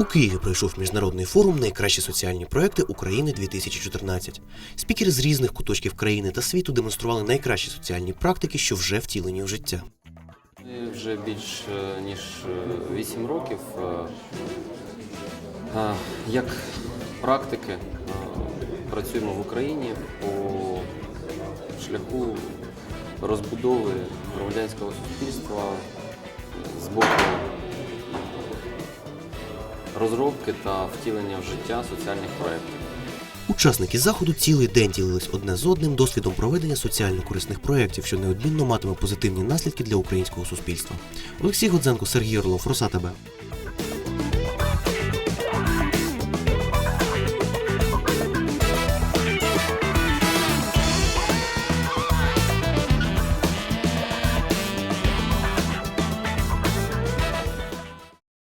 У Києві пройшов міжнародний форум Найкращі соціальні проекти України 2014. Спікери з різних куточків країни та світу демонстрували найкращі соціальні практики, що вже втілені в життя. Вже більш е, ніж 8 років е, е, як практики е, працюємо в Україні по шляху розбудови громадянського суспільства з боку розробки та втілення в життя соціальних проєктів. Учасники заходу цілий день ділились одне з одним досвідом проведення соціально корисних проєктів, що неодмінно матиме позитивні наслідки для українського суспільства. Олексій Годзенко, Сергій Орлов, Роса ТБ.